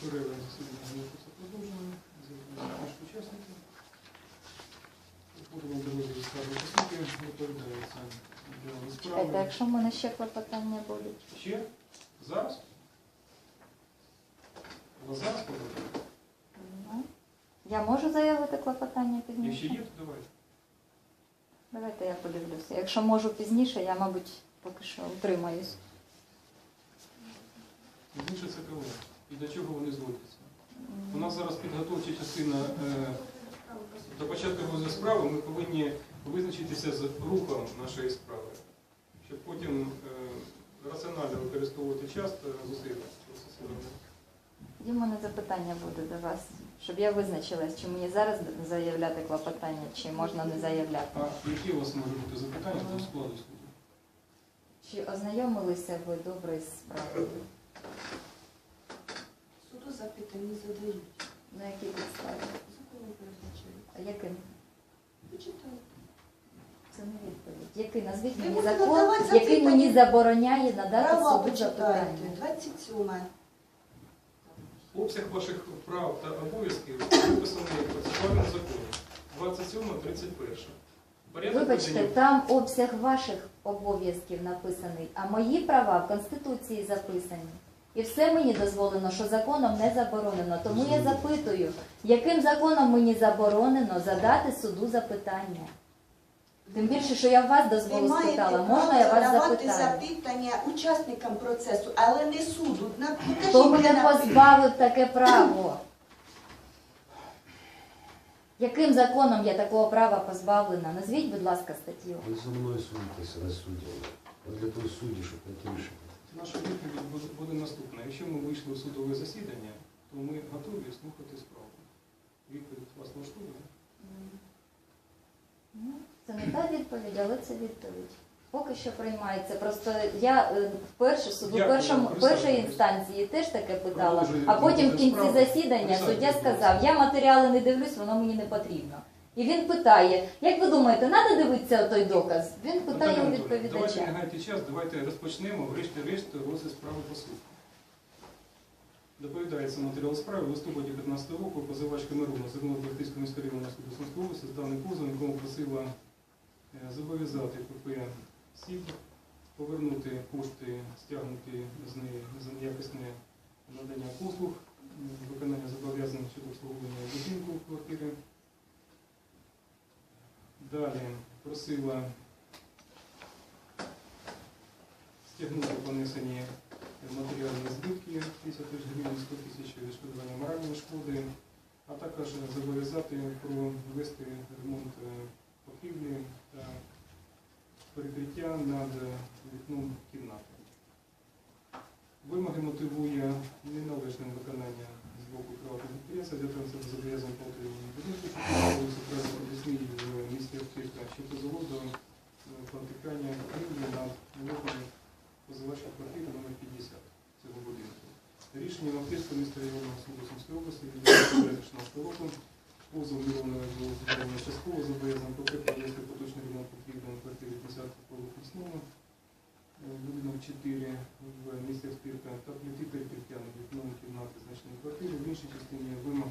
Перерва засідання продовженою. Заявляють наші учасники. Будемо до розгляду скарги. Доповідається відділом Чекайте, справи. якщо в мене ще клопотання будуть. Ще? Зараз? У вас зараз подати? Ну, Я можу заявити клопотання Якщо пізніше? є, то давайте. Давайте я подивлюся. Якщо можу пізніше, я, мабуть, поки що утримаюсь. Пізніше це коли? І до чого вони зводяться? У нас зараз підготовча частина е, до початку розгляду справи. Ми повинні визначитися з рухом нашої справи, щоб потім е, раціонально використовувати час та зусилля. Тоді в мене запитання буде до вас, щоб я визначилась, чи мені зараз заявляти клопотання, чи можна не заявляти. А які у вас можуть бути запитання до складу суду? Чи ознайомилися ви добре з справою? Суду запитання задають. На якій підставі? Законом передбачають. А яким? Почитайте. Це не відповідь. Який назвіть Ви мені закон, надавати який запитання. мені забороняє надати Права суду почитайте. запитання? 27. Обсяг ваших прав та обов'язків виписаний в процесуальному законі 27-31. Порядок Вибачте, там обсяг ваших обов'язків написаний, а мої права в Конституції записані. І все мені дозволено, що законом не заборонено. Тому я запитую, яким законом мені заборонено задати суду запитання? Тим більше, що я в вас Ви дозволу спитала, можна я вас задавати запитаю? запитання учасникам процесу, але не суду. На- покажіть Хто мене на- позбавив таке право? Яким законом я такого права позбавлена? Назвіть, будь ласка, статтю. Ви зі мною судитеся, не суддями. От для того судді, щоб знайти рішення. Наша відповідь буде, наступна. Якщо ми вийшли в судове засідання, то ми готові слухати справу. Відповідь вас влаштовує? Ну, Це не та відповідь, але це відповідь. Поки що приймається. Просто я е, вперше суду Дякую, першому першої інстанції теж таке питала, а потім в кінці засідання суддя сказав: я матеріали не дивлюсь, воно мені не потрібно. І він питає: як ви думаєте, треба дивитися той доказ? Він питає у Анатоліївна, Давайте не відповідача. гайте час, давайте розпочнемо, врешті-решт, розгляд справи по суду. Доповідається матеріал справи. В листопаді 15 року позивачка Мирона звернула міського районного суду Сумської області з даним позовом, якому просила е, зобов'язати ПП СІБ повернути кошти, стягнуті з неї за неякісне надання послуг, Далі просила стягнути понесені матеріальні збитки 50 тисяч гривень, 100 тисяч відшкодування моральної шкоди, а також зобов'язати провести ремонт е, покрівлі та перекриття над вікном кімнати. Вимоги мотивує неналежним виконання з боку приватного підприємства, це зобов'язань по отриманню будинку, що проводиться право об'ясні в місті Артика, щодо заводу е, протикання покрівлі над вікном позивача квартири номер 50 цього будинку. Рішенням Охтирського міста районного суду області від 2016 року позов Миронової було задоволено частково зобов'язано ПП провести поточний ремонт потрібно на квартирі 50 поверх лісного, е, будинок 4 в місті Спірка та плити перекриття на вікном кімнати значної квартири. В іншій частині вимог